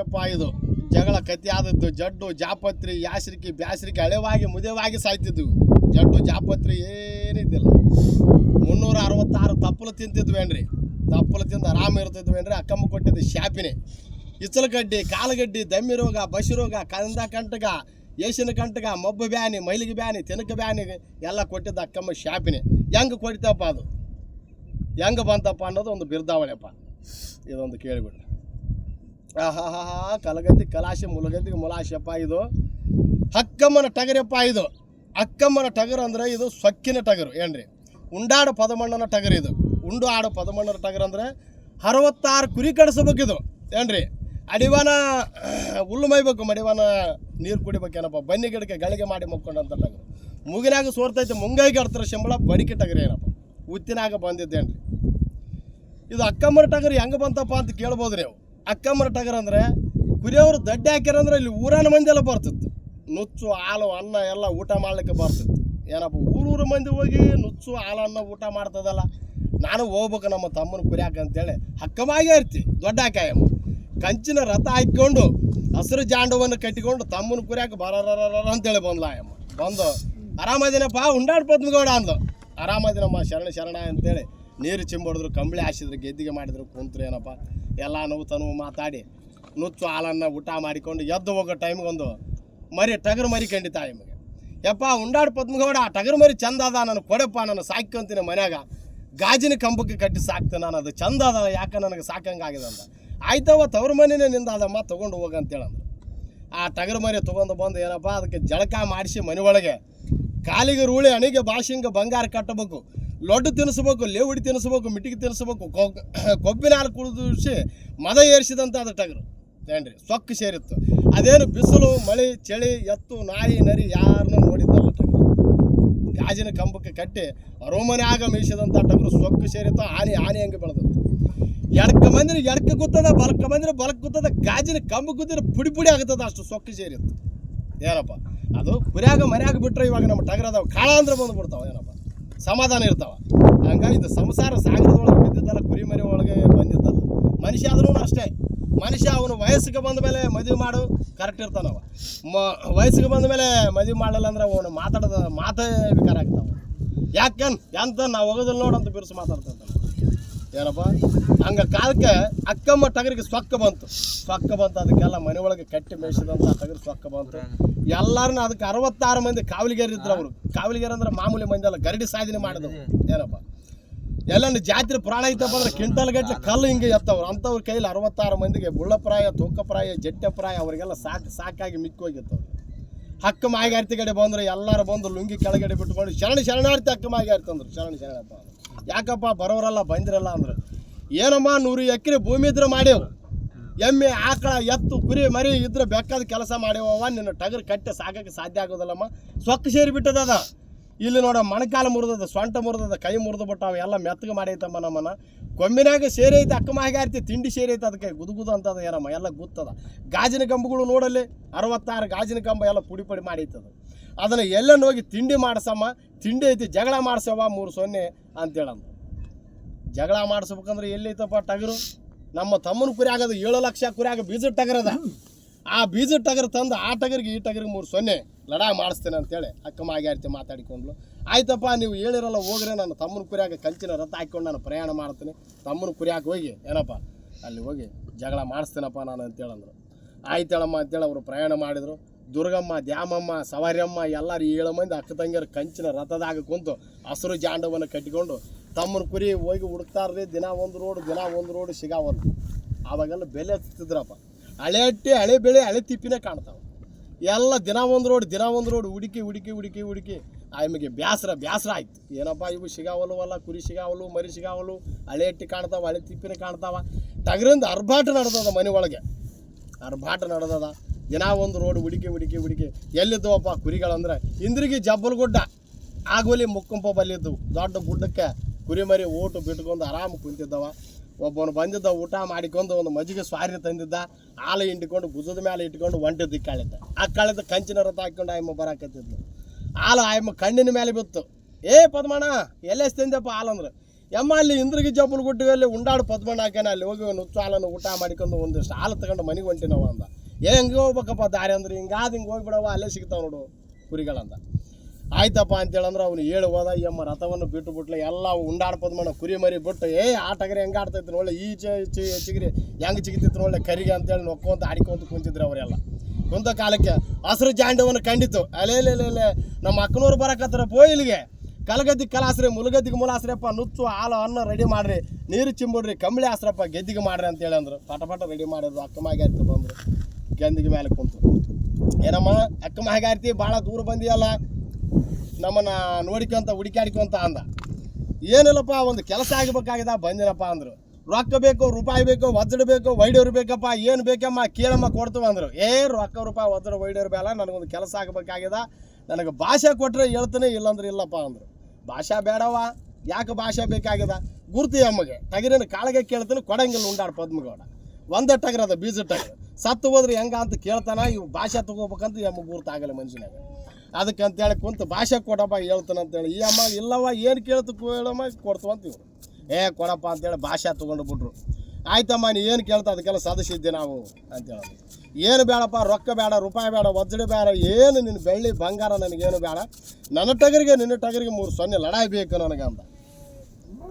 ಯಪ್ಪ ಇದು ಜಗಳ ಕತಿ ಆದದ್ದು, ಜಡ್ಡು, ಜಾಪತ್ರಿ, ಯಾಸರಿಕೆ, ಬ್ಯಾಸರಿಕೆ, ಹಳೆವಾಗಿ ಮುದೇವಾಗಿ ಸಾಯ್ತಿದ್ವು. ಜಡ್ಡು, ಜಾಪತ್ರಿ ಏನಿದ್ದಿಲ್ಲ ಮುನ್ನೂರ ಅರವತ್ತಾರು ತಪ್ಪಲು ತಿಂತಿದ್ವೇನ್ರಿ ತಪ್ಪಲು ತಿಂದು ಆರಾಮ ಇರ್ತಿದ್ವೇನ್ರಿ ಅಕ್ಕಮ್ಮ ಕೊಟ್ಟಿದ್ದು ಶಾಪಿನೇ. ಇಚ್ಚಲಗಡ್ಡಿ, ಕಾಲಗಡ್ಡಿ, ದಮ್ಮಿ ರೋಗ ಬಸಿ ರೋಗ, ಕಂದ ಕಂಟಗ ಏಷಿನ ಕಂಟಗ, ಮಬ್ಬು ಬ್ಯಾನಿ, ಮೈಲಿಗೆ ಬ್ಯಾನಿ, ತಿನಕ ಬ್ಯಾನಿ ಎಲ್ಲ ಕೊಟ್ಟಿದ್ದ ಅಕ್ಕಮ್ಮ ಶಾಪಿನೇ. ಹೆಂಗೆ ಕೊಡ್ತಪ್ಪ ಅದು? ಹೆಂಗೆ ಬಂತಪ್ಪ ಅನ್ನೋದು ಒಂದು ಬಿರ್ದಾವಣೆಪ್ಪ. ಇದೊಂದು ಕೇಳಿಬಿಡ್ರಿ. ಆಹಾಹಾ ಕಲಗಂತಿ ಕಲಾಶೆ ಮುಲಗಂತಿ ಮುಲಾಶೆಪ್ಪ ಇದು. ಹಕ್ಕಮ್ಮನ ಟಗರಪ್ಪ ಇದು. ಅಕ್ಕಮ್ಮನ ಟಗರು ಅಂದ್ರೆ ಇದು ಸೊಕ್ಕಿನ ಟಗರು, ಏನ್ರಿ? ಉಂಡಾಡ ಪದಮಣ್ಣನ ಟಗರು ಇದು. ಉಂಡು ಆಡು ಪದಮಣ್ಣನ ಟಗರು ಅಂದ್ರೆ ಅರವತ್ತಾರು ಕುರಿ ಕಡಿಸ್ಬೇಕಿದು, ಏನ್ರಿ? ಅಡಿವಾನ, ಹುಲ್ಲು ಮೈಬೇಕು ಮಡಿವಾನ ನೀರು ಕುಡಿಬೇಕೇನಪ್ಪ ಬನ್ನಿ ಗಿಡಕ್ಕೆ ಗಳಿಗೆ ಮಾಡಿ ಮಕ್ಕೊಂಡಂತ ಟಗರು. ಮುಗಿನಾಗ ಸೋರ್ತೈತೆ ಮುಂಗೈಗೆ ಆಡ್ತಾರೆ ಶಂಬಳ ಬಡಿಕೆ ಟಗರು ಏನಪ್ಪ? ಉತ್ತಿನಾಗ ಬಂದಿದ್ದೇನ್ರಿ. ಇದು ಅಕ್ಕಮ್ಮನ ಟಗರು ಹೆಂಗೆ ಬಂತಪ್ಪ ಅಂತ ಕೇಳ್ಬೋದು ನೀವು. ಅಕ್ಕಮ್ಮರ ಟಗರ ಅಂದರೆ ಕುರಿಯವರು ದಡ್ಡೆ ಹಾಕ್ಯಾರಂದ್ರೆ ಇಲ್ಲಿ ಊರಾನ ಮಂದಿ ಎಲ್ಲ ಬರ್ತಿತ್ತು. ನುಚ್ಚು, ಹಾಲು, ಅನ್ನ ಎಲ್ಲ ಊಟ ಮಾಡ್ಲಿಕ್ಕೆ ಬರ್ತಿತ್ತು. ಏನಪ್ಪ ಊರೂರು ಮಂದಿ ಹೋಗಿ ನುಚ್ಚು, ಹಾಲು, ಅನ್ನ ಊಟ ಮಾಡ್ತದಲ್ಲ? ನಾನು ಹೋಗ್ಬೇಕು ನಮ್ಮ ತಮ್ಮನ ಕುರಿಯಾಕ ಅಂತೇಳಿ ಹಕ್ಕಮಾಗೇ ಇರ್ತಿ, ದೊಡ್ಡ ಕಾಯಮ್ಮ ಕಂಚಿನ ರಥ ಹಾಕ್ಕೊಂಡು, ಹಸಿರು ಜಾಂಡವನ್ನು ಕಟ್ಟಿಕೊಂಡು ತಮ್ಮನ ಕುರಿಯಾಕ ಬರರ ಅಂತೇಳಿ ಬಂದ್ಲ ಆಯಮ್ಮ. ಬಂದು, ಆರಾಮದಿನಪ್ಪ ಉಂಡಾಡ್ ಪದ್ಮಗೌಡ ಅಂದು ಆರಾಮದಿನಮ್ಮ, ಶರಣ ಶರಣ ಅಂತೇಳಿ ನೀರು ಚಿಂಬಡಿದ್ರು, ಕಂಬಳಿ ಹಾಸಿದ್ರು, ಗೆದ್ದಿಗೆ ಮಾಡಿದ್ರು, ಕುಂತ್ರು ಏನಪ್ಪ? ಎಲ್ಲ ನೋವು ತನು ಮಾತಾಡಿ. ನುಚ್ಚು ಹಾಲನ್ನು ಊಟ ಮಾಡಿಕೊಂಡು ಎದ್ದು ಹೋಗೋ ಟೈಮ್ಗೆ ಒಂದು ಮರಿ, ಟಗರು ಮರಿ ಕಂಡಿತ ನಿಮಗೆ. ಯಪ್ಪ, ಉಂಡಾಡ್ ಪದ್ಮಗೌಡ, ಆ ಟಗರು ಮರಿ ಚಂದ ಅದ, ನಾನು ಕೊಡಪ್ಪ, ನಾನು ಸಾಕ್ಕೊಂತೀನಿ ಮನ್ಯಾಗ. ಗಾಜಿನ ಕಂಬಕ್ಕೆ ಕಟ್ಟಿ ಸಾಕ್ತ ನಾನು, ಅದು ಚಂದ ಅದ, ಯಾಕೆ ನನಗೆ ಸಾಕಂಗಾಗಿದೆ ಅಂತ. ಆಯ್ತವ ತವ್ರ ಮನೆಯೇ ನಿಂದ ಅದಮ್ಮ ತೊಗೊಂಡು ಹೋಗ ಅಂತೇಳಂದ್ರು ಆ ಟಗರು ಮರಿ ತೊಗೊಂಡು ಬಂದು ಏನಪ್ಪ, ಅದಕ್ಕೆ ಜಳಕ ಮಾಡಿಸಿ ಮನೆ ಒಳಗೆ. ಕಾಲಿಗೆ ರೂಳಿ, ಅಣಿಗೆ ಭಾಷೆಂಗೆ ಬಂಗಾರ ಕಟ್ಟಬೇಕು. ಲಡ್ಡು ತಿನ್ನಿಸ್ಬೇಕು, ಲೇವುಡಿ ತಿನ್ನಿಸ್ಬೇಕು ಮಿಟ್ಟಿಗೆ ತಿನ್ನಿಸ್ಬೇಕು ಕೊಬ್ಬಿನ ಹಾಲು ಕುಡಿಸಿ ಮದ ಏರಿಸಿದಂಥ ಅದು ಟಗರು, ಏನ್ರಿ? ಸೊಕ್ಕು ಸೇರಿತ್ತು. ಅದೇನು ಬಿಸಿಲು, ಮಳೆ, ಚಳಿ, ಎತ್ತು, ನಾಯಿ, ನರಿ ಯಾರನ್ನ ನೋಡಿದ್ದಲ್ಲ ಟಗರು. ಗಾಜಿನ ಕಂಬಕ್ಕೆ ಕಟ್ಟಿ ರೋಮನೆ ಆಗ ಮೀಸಿದಂಥ ಟಗರು ಸೊಕ್ಕು ಸೇರಿತ್ತು, ಆನೆ ಆನೆ ಹಂಗೆ ಬೆಳೆದಿತ್ತು. ಎಡಕ್ಕೆ ಬಂದ್ರೆ ಎಡಕ ಕೂತದ ಬಲಕ್ಕೆ ಬಂದ್ರೆ ಬಲಕ್ಕೆ ಕೂತದ ಗಾಜಿನ ಕಂಬ ಕೂತಿದ್ರೆ ಪುಡಿ ಪುಡಿ ಆಗ್ತದ ಅಷ್ಟು ಸೊಕ್ಕು ಸೇರಿತ್ತು. ಏನಪ್ಪ? ಅದು ಪುರಿಯಾಗ ಮನ್ಯಾಗ ಬಿಟ್ಟರೆ ಇವಾಗ ನಮ್ಮ ಟಗರ್ ಅದಾವ, ಕಾಳ ಅಂದ್ರೆ ಬಂದು ಬಿಡ್ತಾವೆ ಏನಪ್ಪ? ಸಮಾಧಾನ ಇರ್ತಾವೆ. ಹಂಗಾಗಿ ಇದು ಸಂಸಾರ ಸಾಗರದೊಳಗೆ ಬಿದ್ದಿದ್ದಲ್ಲ ಕುರಿ ಮರಿ ಒಳಗೆ ಬಂದಿದ್ದಲ್ಲ. ಮನುಷ್ಯ ಆದ್ರೂ ಅಷ್ಟೇ. ಮನುಷ್ಯ ಅವನು ವಯಸ್ಸಿಗೆ ಬಂದ ಮೇಲೆ ಮದುವೆ ಮಾಡು ಕರೆಕ್ಟ್ ಇರ್ತಾನವ. ಮ, ವಯಸ್ಸಿಗೆ ಬಂದ ಮೇಲೆ ಮದುವೆ ಮಾಡಲ್ಲ ಅಂದ್ರೆ ಅವನು ಮಾತಾಡೋದ, ಮಾತೇ ವಿಕಾರ ಆಗ್ತಾವ. ಯಾಕನ್ ಎಂತ ನಾವು ಹೋಗೋದಿಲ್ಲ ನೋಡಂತ ಬಿರುಸು ಮಾತಾಡ್ತಾನೆ ಏನಪ್ಪ? ಹಂಗ ಕಾಲಕ್ಕೆ ಅಕ್ಕಮ್ಮ ಟಗರಿಗೆ ಸೊಕ್ಕ ಬಂತು. ಸೊಕ್ಕ ಬಂತು, ಅದಕ್ಕೆಲ್ಲ ಮನೆ ಒಳಗೆ ಕಟ್ಟಿ ಮೇಯಿಸಿದಂಥ ಟಗರು ಸೊಕ್ಕ ಬಂತು. ಎಲ್ಲರನ್ನ ಅದಕ್ಕೆ ಅರವತ್ತಾರು ಮಂದಿ ಕಾವಲಿಗೇರಿ ಇದ್ರು ಅವರು. ಕಾವಲಿಗೇರಿ ಅಂದ್ರೆ ಮಾಮೂಲಿ ಮಂದಿ ಅಲ್ಲ, ಗರಡಿ ಸಾಧನೆ ಮಾಡಿದ್ರು ಏನಪ್ಪ? ಎಲ್ಲ ಜಾತ್ರೆ ಪ್ರಾಣ ಐತಪ್ಪ ಅಂದ್ರೆ ಕಿಂಟಲ್ ಗಟ್ಟಲೆ ಕಲ್ಲು ಹಿಂಗೆ ಎತ್ತವ್ರು. ಅಂಥವ್ರ ಕೈಲಿ ಅರವತ್ತಾರು ಮಂದಿಗೆ ಬುಳ್ಳಪ್ರಾಯ ತೂಕಪ್ರಾಯ ಜಟ್ಟಪ್ರಾಯ ಅವರಿಗೆಲ್ಲ ಸಾಕು, ಸಾಕಾಗಿ ಮಿಕ್ಕೋಗಿರ್ತವ್ರು ಹಕ್ಕ ಮಾಗಾರ್ತಿ ಕಡೆ ಬಂದ್ರೆ ಎಲ್ಲರೂ ಬಂದು ಲುಂಗಿ ಕೆಳಗಡೆ ಬಿಟ್ಕೊಂಡು ಶರಣ ಶರಣಾರ್ಥಿ ಹಕ್ಕ ಮಾಗಾರ್ತಿ ಅಂದ್ರು. ಶರಣ ಶರಣಪ್ಪ ಯಾಕಪ್ಪ ಬರೋರಲ್ಲ ಬಂದಿರಲ್ಲ ಅಂದ್ರೆ? ಏನಮ್ಮ ನೂರು ಎಕರೆ ಭೂಮಿ ಇದ್ರೆ ಮಾಡೇವು ಎಮ್ಮೆ, ಆಕಳ, ಎತ್ತು, ಕುರಿ, ಮರಿ ಇದ್ರೆ ಬೆಕ್ಕದ ಕೆಲಸ ಮಾಡೇವವ ನಿನ್ನ ಟಗರು ಕಟ್ಟೆ ಸಾಕಕ್ಕೆ ಸಾಧ್ಯ ಆಗೋದಲ್ಲಮ್ಮ. ಸೊಕ್ಕ ಸೇರಿ ಬಿಟ್ಟದದ ಇಲ್ಲಿ ನೋಡ, ಮಣಕಾಲ ಮುರಿದದ, ಸೊಂಟ ಮುರಿದದ, ಕೈ ಮುರಿದು ಬಿಟ್ಟು ಎಲ್ಲ ಮೆತ್ತಗೆ ಮಾಡೈತಮ್ಮ ನಮ್ಮನ್ನ. ಕೊಂಬಿನಾಗ ಸೇರಿ ಐತೆ ಅಕ್ಕ ಆರ್ತಿ, ತಿಂಡಿ ಸೇರಿ ಐತೆ ಅದಕ್ಕೆ. ಗುದುಗುದು ಅಂತದ ಏನಮ್ಮ? ಎಲ್ಲ ಗುತ್ತದ. ಗಾಜಿನ ಕಂಬಗಳು ನೋಡಲ್ಲಿ. ಅರವತ್ತಾರು ಗಾಜಿನ ಕಂಬ ಎಲ್ಲ ಪುಡಿ ಪುಡಿ ಮಾಡೈತದ. ಅದನ್ನು ಎಲ್ಲೆಲ್ಲಿ ಹೋಗಿ ತಿಂಡಿ ಮಾಡಿಸಮ್ಮ. ತಿಂಡಿ ಐತಿ, ಜಗಳ ಮಾಡಿಸವ ಮೂರು ಸೊನ್ನೆ ಅಂತೇಳಮ್ಮ ಜಗಳ ಮಾಡಿಸ್ಬೇಕಂದ್ರೆ ಎಲ್ಲೈತಪ್ಪ ಟಗರು? ನಮ್ಮ ತಮ್ಮನ ಕುರಿ ಆಗೋದು ಏಳು ಲಕ್ಷ ಕುರಿ ಆಗ ಬೀಜ ಟಗರದ. ಆ ಬೀಜ ಟಗರ್ ತಂದು ಆ ಟಗರ್ಗೆ, ಈ ಟಗರ್ಗೆ ಮೂರು ಸೊನ್ನೆ ಲಡಾ ಮಾಡಿಸ್ತೇನೆ ಅಂತೇಳಿ ಅಕ್ಕ ಮಾಗ್ಯಾರ್ತಿ ಮಾತಾಡಿಕೊಂಡ್ಲು. ಆಯ್ತಪ್ಪ, ನೀವು ಹೇಳಿರಲ್ಲ, ಹೋಗ್ರೆ ನಾನು ತಮ್ಮನ ಕುರಿಯಾಗ ಕಂಚಿನ ರಥ ಹಾಕ್ಕೊಂಡು ನಾನು ಪ್ರಯಾಣ ಮಾಡ್ತೀನಿ. ತಮ್ಮನ ಕುರಿಯಾಗ ಹೋಗಿ, ಏನಪ್ಪ, ಅಲ್ಲಿ ಹೋಗಿ ಜಗಳ ಮಾಡಿಸ್ತೇನಪ್ಪ ನಾನು ಅಂತೇಳಂದ್ರು. ಆಯ್ತೇಳಮ್ಮ ಅಂತೇಳಿ ಅವರು ಪ್ರಯಾಣ ಮಾಡಿದರು. ದುರ್ಗಮ್ಮ, ದ್ಯಾಮಮ್ಮ, ಸವಾರಿಯಮ್ಮ ಎಲ್ಲರೂ ಏಳು ಮಂದಿ ಅಕ್ಕ ತಂಗಿಯರು ಕಂಚಿನ ರಥದಾಗ ಕುಂತು ಹಸಿರು ಜಾಂಡವನ್ನು ಕಟ್ಟಿಕೊಂಡು ತಮ್ಮನ ಕುರಿ ಹೋಗಿ ಹುಡುಕ್ತಾರ್ರಿ, ದಿನ ಒಂದು ರೋಡ್, ದಿನ ಒಂದು ರೋಡ್ ಸಿಗಾವಲ್ದು. ಆವಾಗೆಲ್ಲ ಬೆಲೆ ಹತ್ತಿದ್ರಪ್ಪ ಹಳೆ ಅಟ್ಟಿ, ಹಳೆ ಬೆಳೆ, ಹಳೆ ತಿಪ್ಪಿನೇ ಕಾಣ್ತಾವೆ. ಎಲ್ಲ ದಿನ ಒಂದು ರೋಡ್, ದಿನ ಒಂದು ರೋಡ್ ಹುಡುಕಿ ಹುಡುಕಿ ಹುಡುಕಿ ಹುಡುಕಿ ಆಮೇಲೆ ಬ್ಯಾಸರ ಬ್ಯಾಸರ ಆಯ್ತು. ಏನಪ್ಪ, ಇವು ಸಿಗಾವಲ್ವಲ್ಲ ಕುರಿ ಸಿಗಾವಲು ಮರಿ ಸಿಗಾವಲು ಹಳೆ ಅಟ್ಟಿ ಕಾಣ್ತಾವೆ, ಹಳೆ ತಿಪ್ಪಿನೇ ಕಾಣ್ತಾವ. ತಗರಿಂದ ಅರ್ಭಾಟ ನಡೆದದ ಮನೆ ಒಳಗೆ. ಅರ್ಭಾಟ ನಡೆದದ. ದಿನ ಒಂದು ರೋಡ್ ಹುಡುಕಿ ಹುಡುಕಿ ಹುಡುಕಿ, ಎಲ್ಲಿದ್ದವಪ್ಪ ಕುರಿಗಳಂದ್ರೆ, ಇಂದ್ರಿಗೆ ಜಬ್ಬಲ್ ಗುಡ್ಡ ಆಗೋಲಿ ಮುಕ್ಕಂಪ ಬಲ್ಲಿದ್ದವು. ದೊಡ್ಡ ಗುಡ್ಡಕ್ಕೆ ಕುರಿ ಮರಿ ಓಟು ಬಿಟ್ಕೊಂಡು ಆರಾಮ್ ಕುಂತಿದ್ದವ. ಒಬ್ಬನು ಬಂದಿದ್ದ ಊಟ ಮಾಡಿಕೊಂಡು ಒಂದು ಮಜ್ಜಿಗೆ ಸ್ವಾರಿ ತಂದಿದ್ದ. ಹಾಲು ಹಿಂಡಿಕೊಂಡು ಗುಜದ ಮೇಲೆ ಇಟ್ಕೊಂಡು ಒಂಟಿದ್ದು ಕಾಳಿದ್ದ ಆ ಕಳೆದ ಕಂಚಿನ ರಥ ಹಾಕ್ಕೊಂಡು ಆಯಮ್ಮ ಬರಾಕತ್ತಿದ್ಲು. ಹಾಲು ಆಯಮ್ಮ ಕಣ್ಣಿನ ಮೇಲೆ ಬಿತ್ತು. ಏ ಪದ್ಮಣ್ಣ, ಎಲ್ಲೇ ತಂದೆಪ್ಪ ಹಾಲಂದ್ರೆ ಯಮ್ಮ, ಅಲ್ಲಿ ಇಂದ್ರಗಿ ಜಬ್ಬಲು ಗುಡ್ಡಲ್ಲಿ ಉಂಡಾಡು ಪದ್ಮಣ್ಣ ಹಾಕ್ಯಾನ. ಅಲ್ಲಿ ಹೋಗಿ ನುಚ್ಚು ಹಾಲನ್ನು ಊಟ ಮಾಡಿಕೊಂಡು ಒಂದಿಷ್ಟು ಹಾಲು ತಗೊಂಡು ಮನೆಗೆ ಹೊಂಟಿನವ ಅಂದ. ಏ, ಹೆಂಗೆ ಹೋಗ್ಬೇಕಪ್ಪ ದಾರಿ ಅಂದ್ರೆ. ಹಿಂಗಾದ ಹಿಂಗೆ ಹೋಗ್ಬಿಡವ ಅಲ್ಲೇ ಸಿಗ್ತಾವ ನೋಡು ಕುರಿಗಳಂದ. ಆಯ್ತಪ್ಪ ಅಂತೇಳಂದ್ರೆ ಅವ್ನು ಹೇಳಿ, ಹೋದ ಯಮ್ಮ ರಥವನ್ನು ಬಿಟ್ಟು ಬಿಟ್ಲೆ ಎಲ್ಲ ಉಂಡಾಡ್ಪದ ಮಾಡೋ ಕುರಿ ಮರಿ ಬಿಟ್ಟು, ಏ ಆಟಗರಿ ಹೆಂಗ ಆಡ್ತೈತಿ ಒಳ್ಳೆ ಈ ಚಿಗಿರಿ ಹೆಂಗೆ ಚಿಗಿತಿತ್ತು ಒಳ್ಳೆ ಕರಿಗೆ ಅಂತೇಳಿ ನೊಕ್ಕೊಂತ ಆಡ್ಕೊಂತ ಕುಂತಿದ್ರು ಅವರೆಲ್ಲ. ಕುಂತ ಕಾಲಕ್ಕೆ ಹಸಿರು ಜಾಂಡವನ್ನು ಕಂಡಿತು ಅಲೇ ನಮ್ಮ ಅಕ್ಕನವ್ರು ಬರಕತ್ತಾರ ಪೋ ಇಲ್ಲಿಗೆ. ಕಲಗದ್ದಿ ಕಲಾಸ್ರಿ, ಮುಲಗದ್ದಿಗೆ ಮುಲಾಸ್ರಪ್ಪ ನುಚ್ಚು, ಹಾಲು, ಅನ್ನ ರೆಡಿ ಮಾಡ್ರಿ, ನೀರು ಚಿಂಬಿಡ್ರಿ ಕಂಬಳಿ ಆಸ್ರಪ್ಪ ಗೆದ್ದಿಗೆ ಮಾಡ್ರಿ ಅಂತೇಳಿ ಹೇಳಂದ್ರು ಪಟ ಪಟ ರೆಡಿ ಮಾಡಿದ್ರು, ಅಕ್ಕ ಮಾಗಾರ್ತಿ ಬಂದರು. ಗೆಂದಿಗೆ ಮೇಲೆ ಕುಂತು. ಏನಮ್ಮ, ಅಕ್ಕ ಮಾಗಾರ್ತಿ ಭಾಳ ದೂರ ಬಂದಿಯಲ್ಲ? ನಮ್ಮನ್ನ ನೋಡಿಕೊಂತ ಹುಡುಕಾಡ್ಕೊಂತ ಅಂದ. ಏನಿಲ್ಲಪ್ಪ, ಒಂದು ಕೆಲಸ ಆಗಬೇಕಾಗಿದ, ಬಂದಿನಪ್ಪ ಅಂದರು. ರೊಕ್ಕ ಬೇಕು, ರೂಪಾಯಿ ಬೇಕು ವಜ್ರ ಬೇಕು ವೈಡೋರು ಬೇಕಪ್ಪ, ಏನು ಬೇಕಮ್ಮ, ಕೇಳಮ್ಮ, ಕೊಡ್ತೇವೆ ಅಂದರು. ಏ, ರೊಕ್ಕ, ರೂಪಾಯಿ ವಜ್ರ ವೈಡೋರು ಬೇಡ, ನನಗೊಂದು ಕೆಲಸ ಆಗಬೇಕಾಗಿದೆ. ನನಗೆ ಭಾಷೆ ಕೊಟ್ಟರೆ ಹೇಳ್ತಾನೆ, ಇಲ್ಲಾಂದ್ರೆ ಇಲ್ಲಪ್ಪ ಅಂದರು. ಭಾಷೆ ಬೇಡವ ಯಾಕೆ ಭಾಷೆ ಬೇಕಾಗ್ಯದ ಗುರ್ತಿ ಅಮ್ಮಗೆ, ಟಗರಿನ ಕಾಳಗೆ ಕೇಳ್ತಾನೆ, ಕೊಡಂಗಿಲ್ಲ ಉಂಡಾಡ ಪದ್ಮಗೌಡ. ಒಂದೇ ಟಗರ್ ಅದ ಬೀಜ ಟಗರ್. ಸತ್ತು ಹೋದ್ರೆ ಹೆಂಗ ಅಂತ ಕೇಳ್ತಾನ, ಇವು ಭಾಷೆ ತಗೋಬೇಕಂತ ಎಮ್ಮ ಗುರ್ತಾಗಲ್ಲ ಮನುಷ್ಯನಾಗ. ಅದಕ್ಕೆ ಅಂತೇಳಿ ಕುಂತು ಭಾಷೆ ಕೊಡಪ್ಪ ಹೇಳ್ತಾನೆ ಅಂತೇಳಿ. ಈ ಅಮ್ಮ ಇಲ್ಲವ ಏನು ಕೇಳ್ತು ಕೇಳಮ್ಮ ಕೊಡ್ತು ಇವ್ರು. ಏ, ಕೊಡಪ್ಪ ಅಂತೇಳಿ ಭಾಷೆ ತೊಗೊಂಡು ಬಿಟ್ರು. ಆಯ್ತಮ್ಮ, ನೀ ಏನು ಕೇಳ್ತಾ ಅದಕ್ಕೆಲ್ಲ ಸದಸ್ಯಿದ್ದೆ ನಾವು ಅಂತೇಳಿ. ಏನು ಬೇಡಪ್ಪ, ರೊಕ್ಕ ಬೇಡ, ರೂಪಾಯಿ ಬೇಡ ಒಜ್ಜಡಿ ಬೇಡ, ಏನು ನಿನ್ನ ಬೆಳ್ಳಿ ಬಂಗಾರ ನನಗೇನು ಬೇಡ. ನನ್ನ ಟಗರಿಗೆ, ನಿನ್ನ ಟಗರಿಗೆ ಮೂರು ಸೊನ್ನೆ ಲಡಾಯಿ ಬೇಕು ನನಗೆ ಅಂತ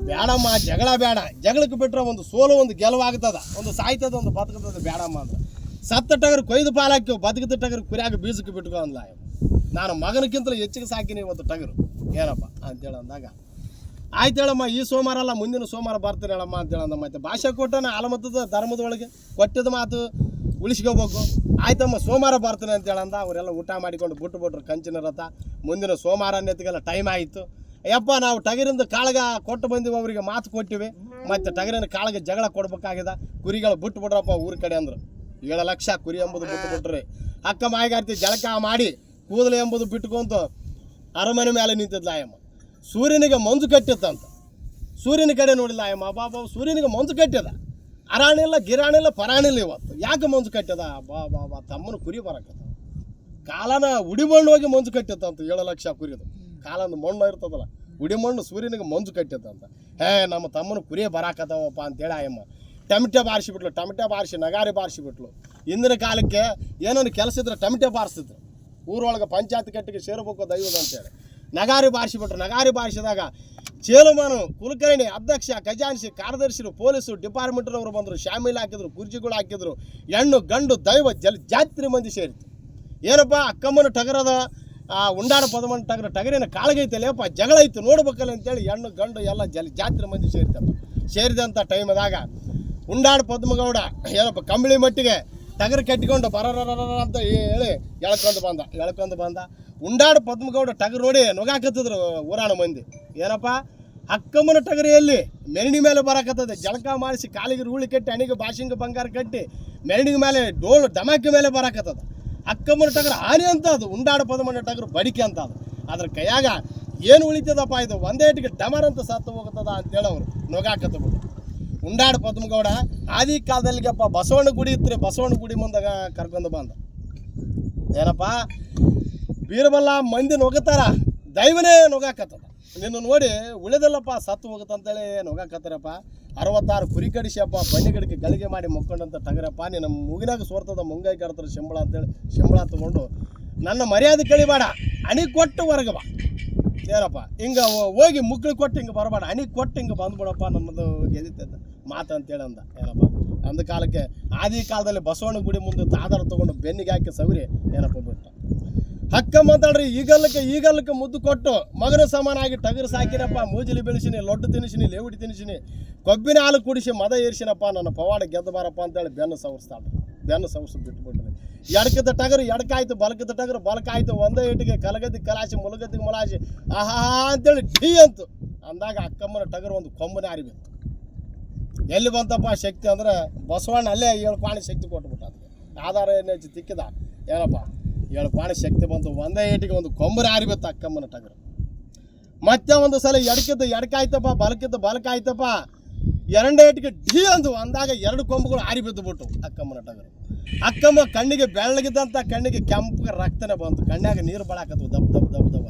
ಬೇಡಮ್ಮ, ಜಗಳ ಬೇಡ. ಜಗಳಕ್ಕೆ ಬಿಟ್ಟರೆ ಒಂದು ಸೋಲು, ಒಂದು ಗೆಲುವಾಗ್ತದ. ಒಂದು ಸಾಯ್ತದ, ಒಂದು ಬದುಕತದ, ಬೇಡಮ್ಮ ಅಂದ್ರೆ ಸತ್ತ ಟಗರು ಕೊಯ್ದು ಪಾಲಾಕ್ಯವು ಬದುಕಿದ ಟಗರು ಕುರಿಯಾಗಿ ಬೀಜಕ್ಕೆ ಬಿಟ್ಕೊ ಅಂದ್ಲ. ನಾನು ಮಗನಕ್ಕಿಂತ ಹೆಚ್ಚಿಗೆ ಸಾಕಿನಿ ಇವತ್ತು ಟಗರು. ಏನಪ್ಪ ಅಂತೇಳಿ ಅಂದಾಗ, ಆಯ್ತು ಹೇಳಮ್ಮ, ಈ ಸೋಮವಾರ ಅಲ್ಲ, ಮುಂದಿನ ಸೋಮವಾರ ಬರ್ತೀನಿ ಹೇಳಮ್ಮ ಅಂತೇಳಿ ಅಂದ ಮತ್ತೆ ಭಾಷೆ ಕೊಟ್ಟನ ಆಲಮತದ ಧರ್ಮದೊಳಗೆ ಕೊಟ್ಟಿದ ಮಾತು ಉಳಿಸ್ಕೋಬೇಕು. ಆಯ್ತಮ್ಮ, ಸೋಮವಾರ ಬರ್ತೀನಿ ಅಂತೇಳಿ ಅಂದ, ಅವರೆಲ್ಲ ಊಟ ಮಾಡಿಕೊಂಡು ಬಿಟ್ಟು ಬಿಟ್ರು ಕಂಚಿನ ರಥ. ಮುಂದಿನ ಸೋಮವಾರ ಅನ್ನೆತ್ತಿಗೆಲ್ಲ ಟೈಮ್ ಆಯಿತು. ಯಪ್ಪ, ನಾವು ಟಗರಿಂದ ಕಾಳಗ ಕೊಟ್ಟು ಬಂದಿವಿ, ಅವರಿಗೆ ಮಾತು ಕೊಟ್ಟಿವಿ. ಮತ್ತು ಟಗರಿನ ಕಾಳಗ ಜಗಳ ಕೊಡ್ಬೇಕಾಗಿದೆ. ಕುರಿಗಳು ಬಿಟ್ಟು ಬಿಡ್ರಪ್ಪ ಊರ ಕಡೆ ಅಂದರು. ಏಳು ಲಕ್ಷ ಕುರಿ ಎಂಬುದು ಬಿಟ್ಟು ಬಿಟ್ರಿ. ಅಕ್ಕ ಮಾಯಿಗಾರ್ತಿ ಜಳಕ ಮಾಡಿ ಕೂದಲು ಎಂಬುದು ಬಿಟ್ಕೊಂತ ಅರಮನೆ ಮೇಲೆ ನಿಂತಿದ್ದ ಆಯಮ್ಮ ಸೂರ್ಯನಿಗೆ ಮಂಜು ಕಟ್ಟಿತ್ತಂತ ಸೂರ್ಯನ ಕಡೆ ನೋಡಿಲ್ಲ ಆಯಮ್ಮ ಬಾಬಾ ಸೂರ್ಯನಿಗೆ ಮಂಜು ಕಟ್ಟಿದ. ಅರಾಣಿಲ್ಲ, ಗಿರಾಣಿಲ್ಲ, ಪರಾಣಿಲ್ಲ ಇವತ್ತು. ಯಾಕೆ ಮಂಜು ಕಟ್ಟಿದ? ಬಾ ಬಾ ಬಾ ತಮ್ಮನ ಕುರಿ ಬರಕತ್ತ. ಕಾಲನ ಉಡಿ ಮಣ್ಣು ಹೋಗಿ ಮಂಜು ಕಟ್ಟಿತ್ತಂತ ಏಳು ಲಕ್ಷ ಕುರಿದು. ಕಾಲನ ಮಣ್ಣು ಇರ್ತದಲ್ಲ ಉಡಿ ಮಣ್ಣು ಸೂರ್ಯನಿಗೆ ಮಂಜು ಕಟ್ಟಿತ್ತಂತ ಹೇ, ನಮ್ಮ ತಮ್ಮನ ಕುರಿ ಬರಾಕತ್ತವಪ್ಪ ಅಂತೇಳಿ ಆಯಮ್ಮ ಟಮಟೆ ಬಾರಿಸಿಬಿಟ್ಲು, ಟಮಟೆ ಬಾರಿಸಿ, ನಗಾರಿ ಬಾರಿಸಿಬಿಟ್ಲು. ಇಂದಿನ ಕಾಲಕ್ಕೆ ಏನೊಂದು ಕೆಲಸ ಇದ್ರೆ ಟಮಟೆ ಬಾರಿಸಿದ್ರು. ಊರೊಳಗೆ ಪಂಚಾಯತ್ ಕಟ್ಟಿಗೆ ಸೇರಬೇಕು ದೈವದ ಅಂತೇಳಿ. ನಗಾರಿ ಬಾರಿಸಿಬಿಟ್ರು. ನಗಾರಿ ಬಾರಿಸಿದಾಗ ಚೇಲುಮಾನು ಕುಲಕರ್ಣಿ, ಅಧ್ಯಕ್ಷ ಖಜಾನ್ಸಿ ಕಾರ್ಯದರ್ಶಿರು, ಪೊಲೀಸರು, ಡಿಪಾರ್ಟ್ಮೆಂಟ್ನವರು ಬಂದರು. ಶಾಮೀಲ್ ಹಾಕಿದ್ರು ಕುರ್ಚಿಗಳು ಹಾಕಿದ್ರು. ಹೆಣ್ಣು, ಗಂಡು, ದೈವ, ಜಲ್, ಜಾತ್ರೆ ಮಂದಿ ಸೇರಿತು ಏನಪ್ಪ, ಅಕ್ಕಮ್ಮನ ಟಗರದ, ಆ ಉಂಡಾಡ ಪದಮನ ಟಗರ ಟಗರಿನ ಕಾಳಗೈತಲ್ಲ ಅಪ್ಪ, ಜಗಳ ಐತೆ ನೋಡ್ಬೇಕಲ್ಲ ಅಂತೇಳಿ ಹೆಣ್ಣು, ಗಂಡು ಎಲ್ಲ ಜಲ್, ಜಾತ್ರೆ ಮಂದಿ ಸೇರಿತಪ್ಪ ಸೇರಿದಂಥ ಟೈಮದಾಗ ಉಂಡಾಡ ಪದ್ಮಗೌಡ ಏನಪ್ಪ, ಕಂಬಳಿ ಮಟ್ಟಿಗೆ ಟಗರು ಕಟ್ಟಿಕೊಂಡು ಬರೋರ ಅಂತ ಹೇಳಿ ಎಳ್ಕೊಂಡು ಬಂದ ಎಳ್ಕೊಂಡು ಬಂದ. ಉಂಡಾಡು ಪದ್ಮಗೌಡ ಟಗರು ನೋಡಿ ನೊಗಾಕತ್ತಿದ್ರು ಊರಾಣ ಮಂದಿ. ಏನಪ್ಪ? ಅಕ್ಕಮ್ಮನ ಟಗರಿಯಲ್ಲಿ ಮೆರಣಿ ಮೇಲೆ ಬರಕತ್ತದೆ. ಜಳಕ ಮಾಡಿಸಿ ಕಾಲಿಗೆ ರೂಳಿ ಕಟ್ಟಿ, ಅಣಿಗೆ ಬಾಶಿಂಗ ಬಂಗಾರ ಕಟ್ಟಿ ಮೆರಣಿಗೆ ಮೇಲೆ ಡೋಲು ಡಮಾಕಿ ಮೇಲೆ ಬರಕತ್ತದ. ಅಕ್ಕಮ್ಮನ ಟಗರು ಹಾನಿ ಅಂತ ಅದು. ಉಂಡಾಡು ಪದ್ಮನ ಟಗರು ಬಡಿಕೆ ಅಂತ ಅದು. ಅದ್ರ ಕೈಯಾಗ ಏನು ಉಳಿತದಪ್ಪ ಇದು? ಒಂದೇ ಇಟ್ಟಿಗೆ ಡಮರ್ ಅಂತ ಸತ್ತು ಹೋಗ್ತದ ಅಂತೇಳಿ ಅವರು ನೊಗಾಕತ್ತ ಉಂಡಾಡ ಪದ್ಮಗೌಡ, ಆದಿ ಕಾಲದಲ್ಲಿಗಪ್ಪ ಬಸವಣ್ಣ ಗುಡಿ ಇತ್ತು ಬಸವಣ್ಣ ಗುಡಿ ಮುಂದಾಗ ಕರ್ಕೊಂಡು ಬಂದ. ಏನಪ್ಪ? ಬೀರಬಲ್ಲ ಮಂದಿ ನೋಗತಾರ. ದೈವನೇ ನೊಗಾಕತ್ತದ. ನಿನ್ನ ನೋಡಿ ಉಳಿದಲ್ಲಪ್ಪ, ಸತ್ತು ಹೋಗುತ್ತಂತೇಳಿ ನುಗ್ಗಾಕತ್ತಾರಪ್ಪ ಅರವತ್ತಾರು ಕುರಿ ಕಡಿಸಿಯಪ್ಪ. ಬನ್ನಿ ಗಿಡಕ್ಕೆ ಗಳಿಗೆ ಮಾಡಿ ಮುಕ್ಕೊಂಡಂತ ಟಗರಪ್ಪ. ನಿನ್ನ ಮುಗಿನಾಗ ಸೋರ್ತದ ಮುಂಗೈ ಕಡ್ತಾರೆ ಶಂಬಳ ಅಂತೇಳಿ ಶಂಬಳ ತಗೊಂಡು, ನನ್ನ ಮರ್ಯಾದೆ ಕಳಿಬೇಡ. ಅಣಿ ಕೊಟ್ಟು ಹೊರಗವ ಏನಪ್ಪ? ಹಿಂಗೆ ಹೋಗಿ ಮುಕ್ಳು ಕೊಟ್ಟು ಹಿಂಗೆ ಬರಬೇಡ. ಅಣಿ ಕೊಟ್ಟು ಹಿಂಗೆ ಬಂದ್ಬಿಡಪ್ಪ ನನ್ನದು ಗೆದಿತದ ಮಾತು ಅಂತೇಳಿ ಅಂದ ಏನಪ್ಪ? ಅಂದ ಕಾಲಕ್ಕೆ, ಆದಿ ಕಾಲದಲ್ಲಿ ಬಸವಣ್ಣ ಗುಡಿ ಮುಂದೆ ತಾದಾರ ತಗೊಂಡು ಬೆನ್ನಿಗೆ ಹಾಕಿ ಸವರಿ, ಏನಪ್ಪ ಬಿಟ್ಟ? ಹಕ್ಕ ಮಾತಾಡ್ರಿ ಈಗಲ್ಲಕ್ಕೆ ಈಗಲ್ಲಕ್ಕೆ ಮುದ್ದು ಕೊಟ್ಟು, ಮಗನ ಸಮಾನಾಗಿ ಟಗರು ಸಾಕಿನಪ್ಪ, ಮೂಜಿಲಿ ಬೆಳೆಸಿನಿ, ಲೊಡ್ಡು ತಿನ್ನಿಸಿನಿ, ಲೇವುಡಿ ತಿನ್ನಿಸಿನಿ, ಕೊಬ್ಬಿನ ಹಾಲು ಕುಡಿಸಿ ಮದ ಏರಿಸಿನಪ್ಪ, ನನ್ನ ಪವಾಡ ಗೆದ್ದು ಬಾರಪ್ಪ ಅಂತೇಳಿ ಬೆನ್ನು ಸವರ್ಸ್ತಾಳ. ಬೆನ್ನು ಸವರ್ಸಿ ಬಿಟ್ಬಿಟ್ರಿ ಎಡಕದ ಟಗರು, ಎಡಕಾಯ್ತು ಬಲಕದ ಟಗರು, ಬಲಕಾಯ್ತು, ಒಂದೇ ಇಟ್ಟಿಗೆ ಕಲಗದ್ದಿ ಕಲಾಸಿ ಮುಲಗದ್ದಿಗೆ ಮುಲಾಸಿ ಆಹಾ ಅಂತೇಳಿ ಟೀ ಅಂತು. ಅಂದಾಗ ಅಕ್ಕಮ್ಮನ ಟಗರು ಒಂದು ಕೊಂಬನೇ ಅರಿಬೇಕು ಎಲ್ಲಿ ಬಂತಪ್ಪ ಶಕ್ತಿ ಅಂದ್ರೆ ಬಸವಣ್ಣ ಅಲ್ಲೇ ಏಳು ಪಾಣಿ ಶಕ್ತಿ ಕೊಟ್ಬಿಟ್ಟ ಆಧಾರ ಏನು ತಿಕ್ಕಿದ, ಏನಪ್ಪ? ಏಳು ಪಾಣಿ ಶಕ್ತಿ ಬಂತು, ಒಂದೇ ಏಟಿಗೆ ಒಂದು ಕೊಂಬರಿ ಆರಿಬಿತ್ತು ಅಕ್ಕಮ್ಮನ ಟಗರು. ಮತ್ತೆ ಒಂದು ಸಲ ಎಡಕಿದ್ದು, ಎಡಕಾಯ್ತಪ್ಪ, ಬಲಕಿದ್ದು, ಬಲಕಾಯ್ತಪ್ಪ. ಎರಡನೇ ಏಟಿಗೆ ಢೀ ಅಂದು, ಅಂದಾಗ ಎರಡು ಕೊಂಬುಗಳು ಆರಿ ಬಿದ್ದು ಬಿಟ್ಟು ಅಕ್ಕಮ್ಮನ ಟಗರು. ಅಕ್ಕಮ್ಮ ಕಣ್ಣಿಗೆ ಬೆಳ್ಳಗಿದ್ದಂಥ ಕಣ್ಣಿಗೆ ಕೆಂಪು ರಕ್ತನೇ ಬಂತು. ಕಣ್ಣಾಗ ನೀರು ಬಳಾಕತ್ತು ದಬ್ ದಬ್ ದಬ್, ದಬ.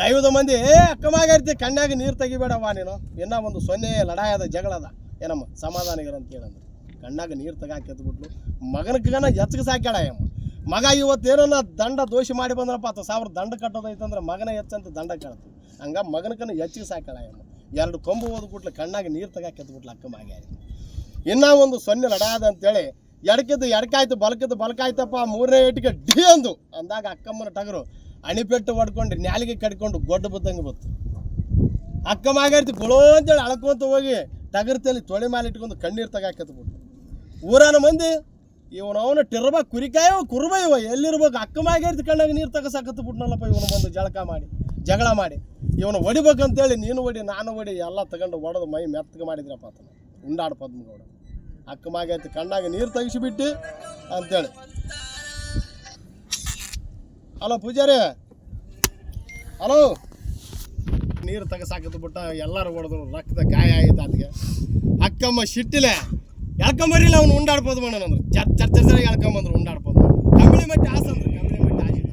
ದೈವದ ಮಂದಿ, ಏ ಅಕ್ಕಮಾಗಿರ್ತಿ ಕಣ್ಣಾಗ ನೀರು ತೆಗಿಬೇಡವ್ವ ನೀನು. ಇನ್ನೂ ಒಂದು ಸೊನ್ನೆ ಲಡಾಯದ ಜಗಳದ ಏನಮ್ಮ ಸಮಾಧಾನ ಇರಂತ ಹೇಳಂದ್ರೆ. ಕಣ್ಣಾಗ ನೀರು ತೆಗಾಕಿ ಎತ್ಬಿಟ್ಲು. ಮಗನ ಹೆಚ್ಚಿಗೆ ಸಾಕ್ಯಾಳ ಅಮ್ಮ ಮಗ ಇವತ್ತೇನನ್ನ ದಂಡ ದೋಷಿ ಮಾಡಿ ಬಂದ್ರಪ್ಪ ಅಥವಾ ಸಾವಿರ ದಂಡ ಕಟ್ಟೋದೈತಂದ್ರೆ ಮಗನ ಹೆಚ್ಚಂತ ದಂಡ ಕೇಳ್ತು ಹಂಗ ಮಗನಕನ ಹೆಚ್ಚಿಗೆ ಸಾಕ್ಯಾಳ ಅಮ್ಮ ಎರಡು ಕೊಂಬು ಓದ್ಬಿಟ್ಲು ಕಣ್ಣಾಗ ನೀರು ತೆಗಾಕಿ ಎತ್ಬಿಟ್ಲು ಅಕ್ಕ ಮಾಗ್ಯಾರಿ ಇನ್ನ ಒಂದು ಸೊನ್ನೆ ಲಡಾದ ಅಂತೇಳಿ, ಎಡಕಿದ್ದು ಎಡಕಾಯ್ತು, ಬಲಕಿದ್ದು ಬಲಕಾಯ್ತಪ್ಪ, ಮೂರನೇ ಏಟಿಗೆ ಡಿ ಅಂದು. ಅಂದಾಗ ಅಕ್ಕಮ್ಮನ ಟಗರು ಅಣಿಪೆಟ್ಟು ಹೊಡ್ಕೊಂಡು ನ್ಯಾಲಿಗೆ ಕಡ್ಕೊಂಡು ಗೊಡ್ಡ ಬದ್ದಂಗೆ ಬತ್ತು. ಅಕ್ಕಮ್ಮ ಮಾಗಾಡ್ತಿ ಗುಳೋ ಅಂತೇಳಿ ಅಳ್ಕೊಂತ ಹೋಗಿ ಟಗರ್ ತಲೆ ತೊಳೆ ಮೇಲೆ ಇಟ್ಕೊಂಡು ಕಣ್ಣೀರು ತಗಾಕತ್ಬಿಟ್ಟು ಊರನ ಮಂದಿ, ಇವನು ಅವನ ಟಿರ್ಬ ಕುರಿಕಾಯವ ಕುರುಬ ಇವ, ಎಲ್ಲಿರ್ಬೇಕು? ಅಕ್ಕ ಮಾಗಾಡ್ತಿ ಕಣ್ಣಾಗ ನೀರು ತಗಸಾಕತ್ಬಿಟ್ನಲ್ಲಪ್ಪ ಇವನು ಬಂದು ಜಳಕ ಮಾಡಿ, ಜಗಳ ಮಾಡಿ. ಇವನು ಹೊಡಿಬೇಕಂತೇಳಿ ನೀನು ಹೊಡಿ, ನಾನು ಹೊಡಿ, ಎಲ್ಲ ತಗೊಂಡು ಹೊಡೆದು ಮೈ ಮೆತ್ತಗೆ ಮಾಡಿದ್ರಪ್ಪ ಆತನ. ಉಂಡಾಡು ಪದ್ಮಗೌಡ. ಅಕ್ಕ ಮಾಗೈತಿ ಕಣ್ಣಾಗ ನೀರು ತೆಗಿಸಿಬಿಟ್ಟು ಅಂತೇಳಿ. ಹಲೋ ಪೂಜಾರಿ? ಹಲೋ? ನೀರು ತೆಗಸಾಕತ್ತು ಬಿಟ್ಟ ಎಲ್ಲರೂ ಹೊಡೆದ್ರು ರಕ್ತ ಗಾಯ ಆಯ್ತು ಅದಕ್ಕೆ ಅಕ್ಕಮ್ಮ ಸಿಟ್ಟಿಲೆ ಎಳ್ಕೊಂಬರಿಲ್ಲ ಅವ್ನು ಉಂಡಾಡ್ಬೋದು ಅಂದ್ರೆ. ಚರ್ ಚರ್ ಚರ್ ಚರ್ ಎಳ್ಕೊಂಬಂದ್ರು ಉಂಡಾಡ್ಬೋದು ಕಂಬಳಿ ಮಟ್ಟಿ ಆಸಂದ್ರು ಕಂಬಳಿ ಮಟ್ಟಿ ಆಸಿದ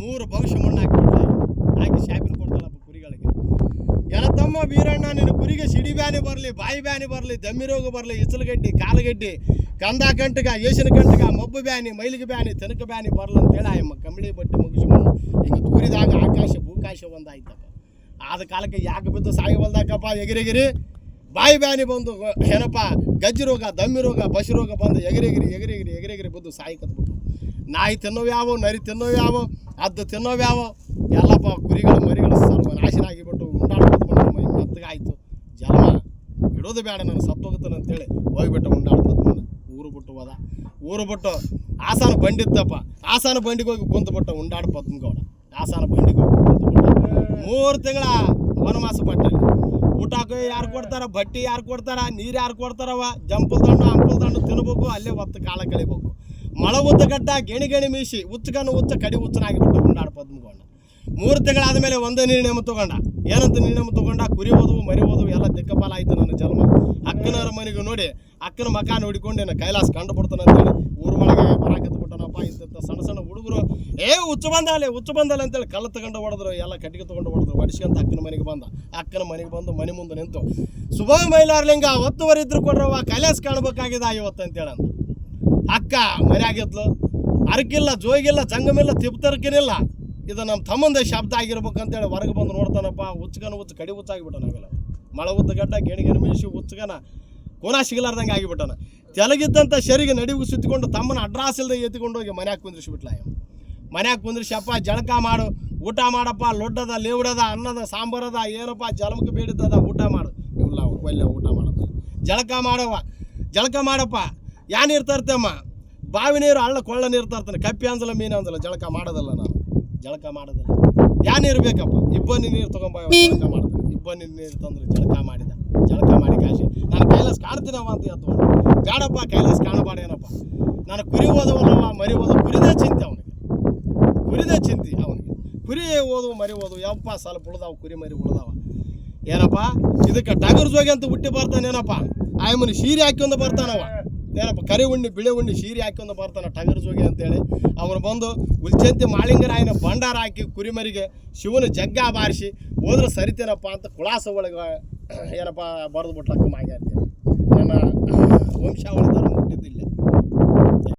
ಮೂರು ಭವಿಷ್ಯ ಮಣ್ಣು ಹಾಕಿಬಿಟ್ಟ ಹಾಕಿ ಶಾಪಿನ ಕೊಡ್ತಾಳಪ್ಪ ಕುರಿಗಳಿಗೆ. ಎಲ್ಲ ತಮ್ಮ ವೀರಣ್ಣ, ನಿನ್ನ ಕುರಿಗೆ ಸಿಡಿ ಬ್ಯಾನಿ ಬರಲಿ, ಬಾಯಿ ಬ್ಯಾನಿ ಬರಲಿ, ದಮ್ಮಿ ರೋಗ ಬರಲಿ, ಇಸಲುಗಡ್ಡಿ, ಕಾಲುಗಡ್ಡಿ, ಕಂದ ಕಂಟಕ ಏಷನ್ ಕಂಟಕ ಮಬ್ಬು ಬ್ಯಾನಿ, ಮೈಲಿಗೆ ಬ್ಯಾನಿ, ತನಕ ಬ್ಯಾನಿ ಬರಲ್ಲ ಅಂತೇಳಿ ಆಯಮ್ಮ ಕಂಬಳಿ ಬಟ್ಟೆ ಮುಗಿಸ್ಕೊಂಡು ಹಿಂಗೆ ತೂರಿದಾಗ ಆಕಾಶ, ಭೂಕಾಶ ಒಂದಾಯ್ತಪ್ಪ. ಆದ ಕಾಲಕ್ಕೆ ಯಾಕೆ ಬಿದ್ದು ಸಾಯವಲ್ದಾಕಪ್ಪ? ಎಗಿರಿಗಿರಿ. ಬಾಯಿ ಬ್ಯಾನಿ ಬಂದು ಏನಪ್ಪ? ಗಜ್ಜಿ ರೋಗ, ದಮ್ಮಿ ರೋಗ ಬಸಿ ರೋಗ ಬಂದು ಎಗರಿಗಿರಿ ಎಗರಿಗಿರಿ ಎಗರಿಗಿರಿ ಬಂದು ಸಾಯಿ ಕತ್ಬಿಟ್ಟು ನಾಯಿ ತಿನ್ನೋವು ಯಾವ, ನರಿ ತಿನ್ನೋವು ಯಾವ ಅದು ತಿನ್ನೋವು ಯಾವ. ಎಲ್ಲಪ್ಪ, ಕುರಿಗಳು, ಮರಿಗಳು ಸರ್ವನಾಶನ ಆಗಿಬಿಟ್ಟು ಉಂಡಾಡ್ಬೋದು ಮೈ ಮೆತ್ತಗಾಯ್ತು. ಜಲ, ಇಡೋದು ಬೇಡ, ನಾನು ಸತ್ತೋಗುತ್ತಾನೆ ಅಂತೇಳಿ ಹೋಗಿಬಿಟ್ಟು ಉಂಡಾಡ್ಕೊತ್ಕೊಂಡು ಊರು ಬಿಟ್ಟು ಹೋದ. ಊರು ಬಿಟ್ಟು ಆಸಾನ ಬಂಡಿತ್ತಪ್ಪ. ಆಸಾನ ಬಂಡಿಗೆ ಹೋಗಿ ಕುಂತ್ಬಿಟ್ಟ ಉಂಡಾಡ್ಬೋದು ಪದ್ಮಗೌಡ ಆಸಾನ ಬಂಡಿಗೆ ಹೋಗಿ ಕುಂತ್ಬಿಟ್ಟ ಮೂರು ತಿಂಗಳ ವನವಾಸ ಪಟ್ಟಲ್ಲಿ. ಊಟಕ್ಕೆ ಯಾರು ಕೊಡ್ತಾರ? ಬಟ್ಟಿ ಯಾರು ಕೊಡ್ತಾರ? ನೀರು ಯಾರು ಕೊಡ್ತಾರವ? ಜಂಪಲ್ ದಂಡು ಅಂಪಲ್ ದಂಡು ತಿನ್ಬೇಕು, ಅಲ್ಲೇ ಹೊತ್ತು ಕಾಲ ಕಳಿಬೇಕು. ಮಳೆ ಉದ್ದ ಗಡ್ಡ, ಗೆಣಿ ಗೆಣಿ ಮೀಸಿ ಉಚ್ಚಗನ್ನು ಉಚ್ಚ, ಕಡಿ ಉಚ್ಚನಾಗಿಬಿಟ್ಟು ಉಂಡಾಡ್ ಪದ್ಮಗೊಂಡ. ಮೂರು ತಿಂಗಳಾದ ಮೇಲೆ ಒಂದೇ ನಿರ್ಣಯ ತಗೊಂಡ. ಏನಂತ ನಿರ್ಣಯ ತಗೊಂಡ? ಕುರಿ ಓದುವು, ಮರಿ ಹೋದವು ಎಲ್ಲ ದಿಕ್ಕಪಾಲ ಆಯ್ತು ನನ್ನ ಜನ್ಮ. ಅಕ್ಕನವರ ಮನೆಗೂ ನೋಡಿ, ಅಕ್ಕನ ಮಕ ನನ್ನ ಕೈಲಾಸ ಕಂಡು ಬಿಡ್ತಾನಂತೇಳಿ ಊರು ಊರ ಒಳಗೆ ಬರಾಕತ್ತು ಇಂಥ ಸಣ್ಣ ಸಣ್ಣ ಹುಡುಗರು, ಏ, ಹುಚ್ಚು ಬಂದಾಲೆ ಹುಚ್ಚು ಬಂದಾಲೆ ಅಂತೇಳಿ ಕಲ್ಲ ತಗೊಂಡು ಹೊಡೆದ್ರು, ಎಲ್ಲ ಕಟ್ಟಿಗೆ ತಗೊಂಡು ಹೊಡೆದ್ರು. ಹೊಡಿಸ್ಕೊಂತ ಅಕ್ಕನ ಮನೆಗೆ ಬಂದ. ಅಕ್ಕನ ಮನೆಗೆ ಬಂದು ಮನೆ ಮುಂದೆ ನಿಂತು ಶುಭ ಮೈಲಾರ್ಲಿಂಗ, ಒತ್ತುವರಿ ಇದ್ರು ಕೊಡ್ರವ ಕೈಲಾಸ ಕಾಣಬೇಕಾಗಿದೆ ಇವತ್ತು ಅಂತೇಳಿ ಅಂದ. ಅಕ್ಕ ಮರ್ಯಾಗಿದ್ಲು ಅರಕಿಲ್ಲ, ಜೋಗಿಲ್ಲ, ಜಂಗಮಿಲ್ಲ, ತಿಪ್ತರ್ಕಿನಿಲ್ಲ. ಇದು ನಮ್ಮ ತಮ್ಮಂದ ಶಬ್ದ ಆಗಿರ್ಬೇಕಂತೇಳಿ ಹೊರಗೆ ಬಂದು ನೋಡ್ತಾನಪ್ಪ. ಹುಚ್ಚಗನ ಹುಚ್ಚು, ಕಡಿ ಹುಚ್ಚಾಗಿಬಿಟ್ಟ ನಾವೆಲ್ಲ. ಮಳೆ ಉದ್ದ ಗಡ್ಡ ಗೆಣಿಗೆ ಮೀಸಿ ಹುಚ್ಚಗನ. ಕೋನ ಸಿಗಲಾರ್ದಂಗೆ ಆಗಿಬಿಟ್ಟನ ತೆಲಗಿದ್ದಂಥ ಶರಿಗೆ ನಡಿಗೂ ಸುತ್ತಿಕೊಂಡು ತಮ್ಮನ ಅಡ್ರಾಸ್ ಇಲ್ಲದೆ ಎತ್ತಿಕೊಂಡು ಹೋಗಿ ಮನ್ಯಾಗ ಕುಂದ್ರಿಸ್ಬಿಟ್ಲ ಮನ್ಯಾಗ ಕುಂದ್ರಿಸಪ್ಪ ಜಳಕ ಮಾಡು, ಊಟ ಮಾಡಪ್ಪ, ಲೊಡ್ಡದ, ಲೇವಡದ, ಅನ್ನದ, ಸಾಂಬಾರದ, ಏನಪ್ಪ ಜಲಮಕ್ಕೆ ಬೇಡಿದ್ದದ, ಊಟ ಮಾಡು. ಇಲ್ಲ ಒಳ್ಳೆ ಊಟ ಮಾಡೋದು ಜಳಕ ಮಾಡವ. ಜಳಕ ಮಾಡಪ್ಪ. ಯಾ ನೀರು ತರ್ತೇಮ್ಮ ಬಾವಿ ನೀರು ಹಳ್ಳ ಕೊಳ್ಳ ನೀರು ತರ್ತಾನೆ ಕಪ್ಪಿ ಅಂದಲ್ಲ ಮೀನು ಅಂದಲ್ಲ ಜಳಕ ಮಾಡೋದಲ್ಲ ನಾನು ಜಳಕ ಮಾಡೋದಲ್ಲ. ಯಾ ನೀರು ಬೇಕಪ್ಪ? ಇಬ್ಬನಿ ನೀರು ತೊಗೊಂಬ ಜಳಕ ಮಾಡ್ತಾನೆ. ಇಬ್ಬನಿ ನೀರು ತಂದ್ರೆ ಜಳಕ ಮಾಡಿದ. ಜಳಕ ಮಾಡಿ ಕಾಶಿ. ನಾನು ಕೈಲಾಸ ಕಾಣ್ತೀನವ ಅಂತ ಎದ್ದು ಬೇಡಪ್ಪ, ಕೈಲಾಸ ಕಾಣಬಾಡೇನಪ್ಪ ನಾನು ಕುರಿ ಓದುವನವ ಮರಿ ಓದು ಕುರಿದೇ ಚಿಂತೆ ಅವನಿಗೆ. ಕುರಿದೇ ಚಿಂತೆ ಅವನಿಗೆ. ಕುರಿ ಓದು, ಮರಿ ಓದು, ಯಪ್ಪ ಸ್ವಲ್ಪ ಉಳ್ದಾವ ಕುರಿ ಮರಿ ಉಳ್ದಾವ ಏನಪ್ಪ? ಇದಕ್ಕೆ ಟಗರ್ ಜೋಗಿ ಅಂತ ಹುಟ್ಟಿ ಬರ್ತಾನೇನಪ್ಪ ಆಯಮ್ಮನ ಸೀರೆ ಹಾಕ್ಕೊಂಡು ಬರ್ತಾನವ. ಏನಪ್ಪ? ಕರಿ ಉಣ್ಣಿ, ಬಿಳಿ ಉಣ್ಣಿ ಸೀರೆ ಹಾಕ್ಕೊಂಡು ಬರ್ತಾನೆ ಟಗರ್ ಜೋಗಿ ಅಂತೇಳಿ. ಅವನು ಬಂದು ಉಲ್ಚಂತಿ ಮಾಳಿಂಗರಾಯನ ಭಂಡಾರ ಹಾಕಿ ಕುರಿಮರಿಗೆ ಶಿವನ ಜಗ್ಗ ಬಾರಿಸಿ ಹೋದ್ರೆ ಸರಿತೇನಪ್ಪ ಅಂತ ಕುಳಾಸ ಒಳಗೆ ಏನಪ್ಪ ಬರೆದು ಬಿಟ್ಲಕ್ಕ ಮಾಗ್ಯಾರ್ತೀನಿ ನನ್ನ ವಂಶಾವಳಿ ಧರ್ಮ ಹುಟ್ಟಿದ್ದಿಲ್ಲ